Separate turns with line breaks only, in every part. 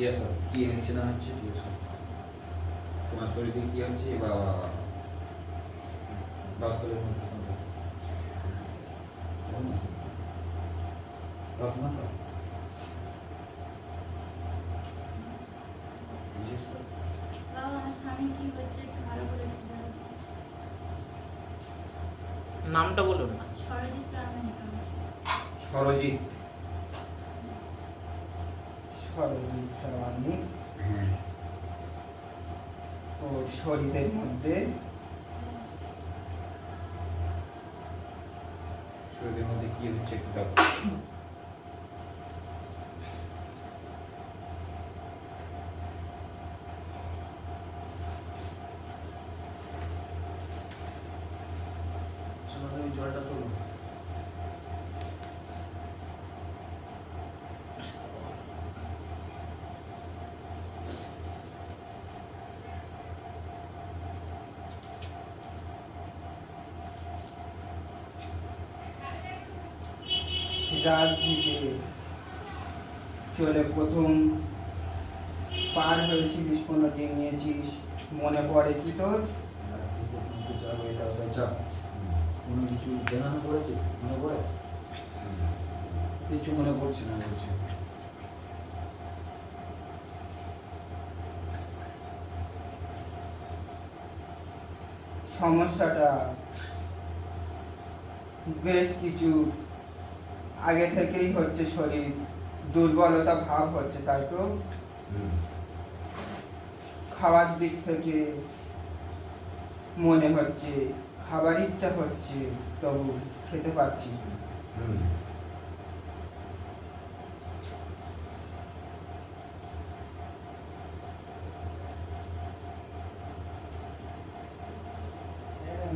জিজ্ঞেস কর কি হচ্ছে না হচ্ছে? জিজ্ঞেস কর তোমার শরীরে কি হচ্ছে বা বাস্তবের মধ্যে কোনটা? বল না। কল্পনা কর জিজ্ঞেস কর
বাবা আমার স্বামী কি হচ্ছে একটু ভালো করে বলুন।
নামটা বলুন না
সরজিৎ
হ্যাঁ
ও শরীরের মধ্যে
শরীরের মধ্যে কি হচ্ছে একটু দেখো
তোমাদের ওই জলটা তোলো
রাজনীতি চলে প্রথম পার হয়েছিলিস কোনো দিন নিয়েছিস মনে পড়ে কি তোর?
কোনো কিছু জানানো পড়েছে? মনে পড়ে? কিছু মনে পড়ছে না বলছে।
সমস্যাটা বেশ কিছু আগে থেকেই হচ্ছে শরীর দুর্বলতা ভাব হচ্ছে তাই তো? খাওয়ার দিক থেকে মনে হচ্ছে খাবার ইচ্ছা হচ্ছে তবু খেতে পাচ্ছি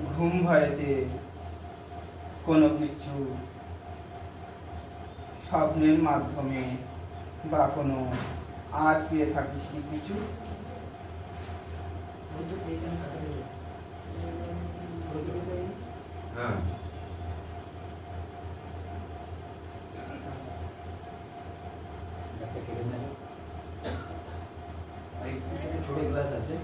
ঘুম ভয়েতে কোনো কিছু স্বপ্নের মাধ্যমে বা কোনো আজ পেয়ে থাকিস কি কিছু?
হয়ে।
ছোট গ্লাস আছে।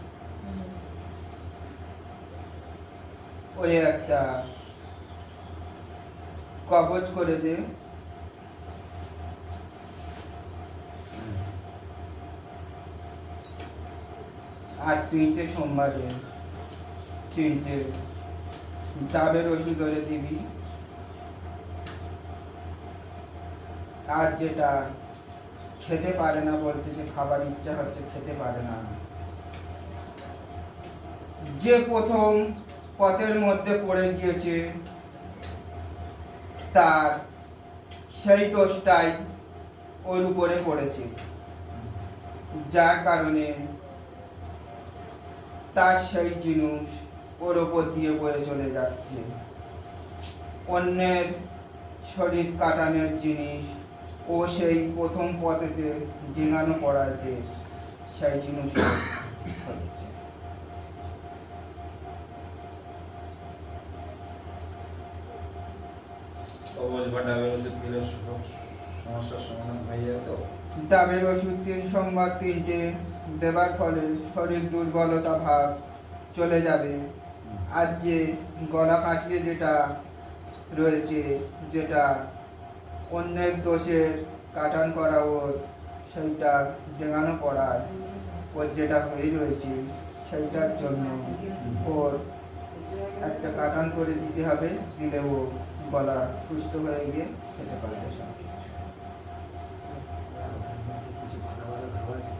ওই একটা কবজ করে দে। আর তিনটে সোমবারে, তিনটে, ডাবের ওষুধ ধরে দিবি। আর যেটা খেতে পারে না বলতে যে খাবার ইচ্ছা হচ্ছে খেতে পারে না। যে প্রথম পথের মধ্যে পড়ে গিয়েছে, তার সেই দোষটাই ওর উপরে পড়েছে। যার কারণে তার সেই জিনিস ওর ওপর দিয়ে বয়ে চলে যাচ্ছে। অন্যের শরীর কাটানোর জিনিস ও সেই প্রথম পথেতে ডিঙানো পড়াতে সেই জিনিস হচ্ছে
ডাবের ওষুধ সমস্যার সমাধান হয়ে যাবে তো?
ডাবের ওষুধ তিন সংবাদ তিনটে দেবার ফলে শরীর দুর্বলতা ভাব চলে যাবে। আর যে গলা কাটলে যেটা রয়েছে, যেটা অন্যের দোষের কাটান করা ওর, সেইটা ডেঙানো পড়ায় ওর যেটা হয়ে রয়েছে, সেইটার জন্য ওর একটা কাটান করে দিতে হবে, দিলে ও গলা সুস্থ হয়ে গিয়ে খেতে পারবে সব কিছু
কিছু ভালো ভালো ভালো আছে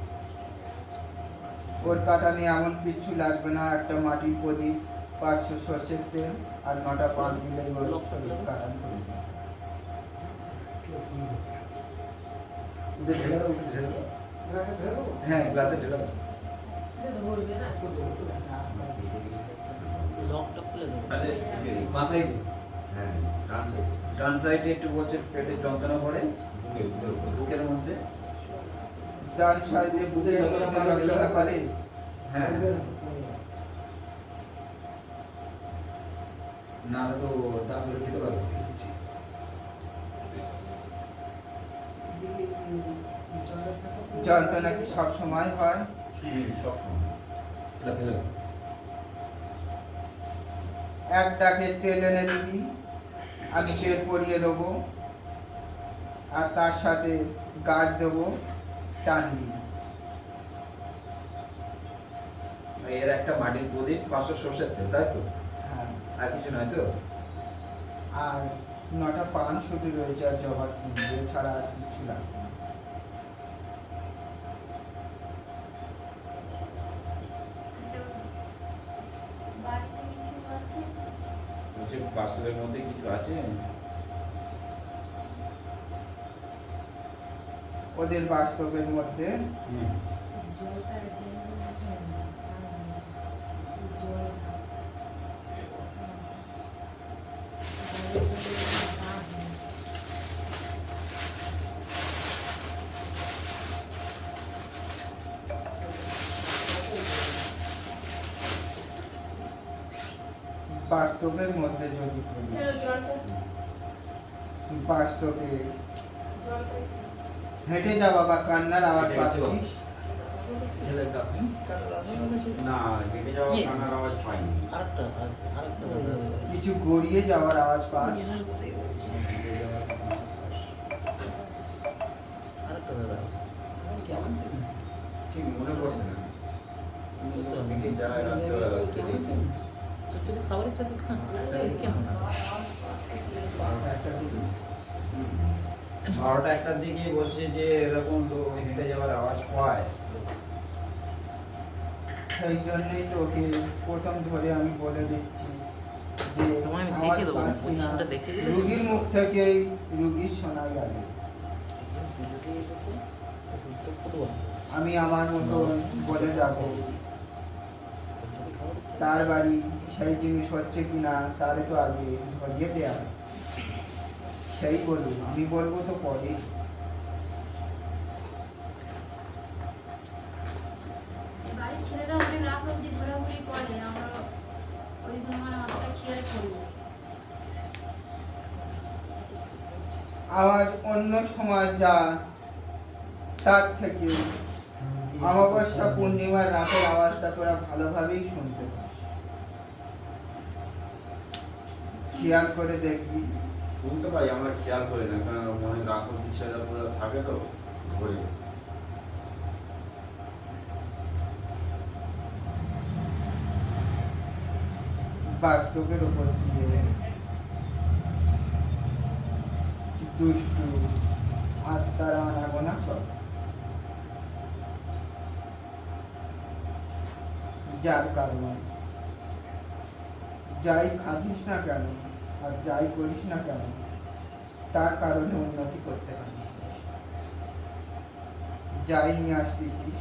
ওর কাটানি এমন কিছু লাগবে না একটা মাটির প্রদীপ পাঁচশো সর্ষের তেল আর নটা পান দিলেই ওর শরীর কাটান করে হ্যাঁ
গ্লাসে ঢেলে হ্যাঁ ডান সাইডে একটু বলছে পেটে যন্ত্রণা উপর, বুকের মধ্যে।
ডান সাইডে বুকের মধ্যে যন্ত্রণা করে
হ্যাঁ।
না
তো ডাব ধরে খেতে পারব
এদিকে
যন্ত্রণা কি সব সময় হয়?
সব সময় এটা ফেলে
এক ডাকে তেল এনে দিবি আমি তেল পরিয়ে দেবো আর তার সাথে গাছ দেবো। টানবি।
এর একটা মাটির প্রদীপ পাঁচশো সর্ষের তেল তাই তো?
হ্যাঁ।
আর কিছু নয় তো?
আর নটা পান শুধু রয়েছে আর জবার এছাড়া আর কিছু লাগবে না।
বাড়িতে কিছু আছে?
বলছে বাস্তবের মধ্যে কিছু আছে?
ওদের বাস্তবের মধ্যে। বাস্তবের মধ্যে যদি বাস্তবে। হেঁটে যাওয়া বা কান্নার আওয়াজ
হেঁটে গেছে ও।
পাচ্ছিস
ছেলের কাপড়
না হেঁটে যাওয়া
ইয়ে।
কান্নার আওয়াজ পাইনি
আরেকটা আরেকটা কথা আছে
কিছু গড়িয়ে যাওয়ার আওয়াজ পাস
আরেকটা দাদা আছে
ঠিক মনে পড়ছে না
বুঝতে পারলাম।
হেঁটে যায় রাত্রেবেলা হেঁটে যায়।
তো যদি খাবার ইচ্ছা তো খা এই কেমন হবে?
বারোটা একটার দিকে বলছে যে এরকম হেঁটে যাওয়ার আওয়াজ পায়
সেই জন্যই তোকে প্রথম ধরে আমি বলে দিচ্ছি রুগীর মুখ রুগীর শোনা গেল। আমি আমার মতো বলে যাব তার বাড়ি সেই জিনিস হচ্ছে কিনা তারে তো আগে ধরিয়ে দেয়া হয়। সেই বলুন আমি বলব তো পরে
ছেলেরা অনেক রাত অব্দি ঘোরাঘুরি করে আমরা ওই জন্য অতটা খেয়াল করি না।
আওয়াজ অন্য সময় যা তার থেকে অমাবস্যা পূর্ণিমার রাতের আওয়াজটা তোরা ভালোভাবেই শুনতে পাস। খেয়াল করে দেখবি।
শুনতে পাই আমরা খেয়াল করি না, কারণ মনে অব্দি ছেলেরা পুরো থাকে তো ঘুরে
বাস্তবের উপর দিয়ে দুষ্টু আনাগোনা চল। যার কারণে। যাই খাটিস না কেন? আর যাই করিস না কেন তার কারণে উন্নতি করতে পারিস যাই নিয়ে আসতেছিস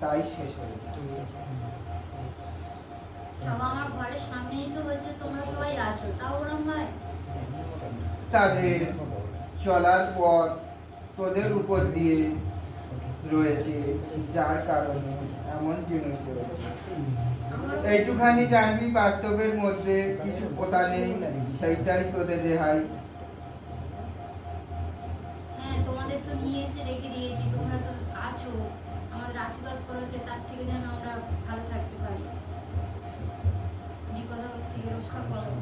তাই শেষ হয়ে যায়।
আমার ঘরের সামনেই তো হচ্ছে তোমরা সবাই আছো তাও ওরম হয়?
তাদের চলার পথ তোদের উপর দিয়ে রয়েছে যার কারণে এমন জিনিস রয়েছে এইটুখানি জানবি বাস্তবের মধ্যে কিছু কথা নেই, সেইটাই তোদের রেহাই।
হ্যাঁ তোমাদের তো নিয়ে এসে রেখে দিয়েছি, তোমরা তো আছো, আমাদের আশীর্বাদ করেছে তার থেকে যেন আমরা ভালো থাকতে পারি। বিপদ থেকে রক্ষা করো।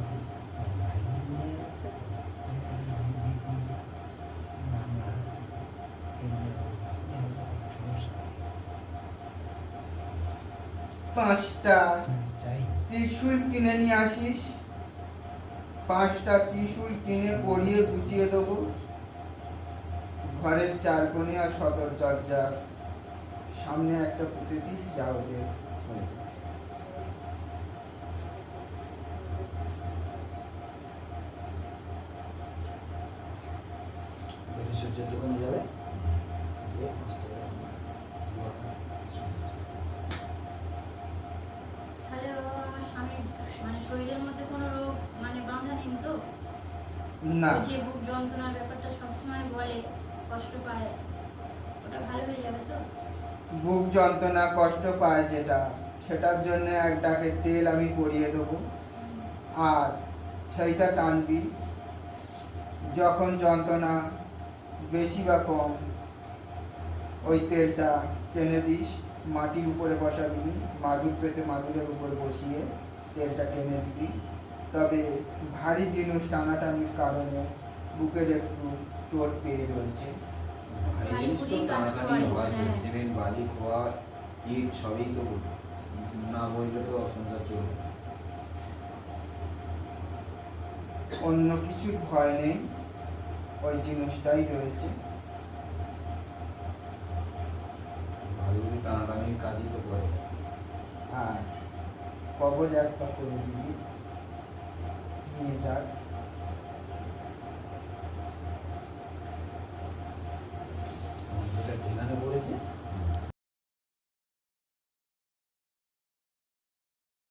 পাঁচটা। ত্রিশূল কিনে নিয়ে আসিস। পাঁচটা ত্রিশূল কিনে পরিয়ে গুছিয়ে দেবো। ঘরের চার কোণে আর সদর দরজার সামনে একটা পুঁতে দিস যা ওদের হয়ে
সূর্যের দোকানে যাবে।
আমার মানে শরীরের মধ্যে কোনো রোগ মানে বাঁধা নেই তো?
না।
যে বুক যন্ত্রণার ব্যাপারটা সবসময় বলে কষ্ট পায় ওটা ভালো হয়ে যাবে তো?
বুক যন্ত্রণা কষ্ট পায় যেটা সেটার জন্য এক ডাকে তেল আমি পরিয়ে দেবো। আর সেইটা টানবি যখন যন্ত্রণা বেশি বা কম ওই তেলটা টেনে দিস। মাটির উপরে বসাবি মাদুর পেতে মাদুরের উপর বসিয়ে তেলটা টেনে দিবি। তবে ভারী জিনিস টানাটানির কারণে বুকের একটু চোট পেয়ে রয়েছে।
হয়। সিমেন্ট বালি খোয়া ইট সবই তো না বইলে তো সংসার চলবে।
অন্য কিছুর ভয় নেই ওই জিনিসটাই রয়েছে
ভালোগুলি টানাটানির কাজই তো করে।
আর কবজ একটা করে দিবি। নিয়ে যাক।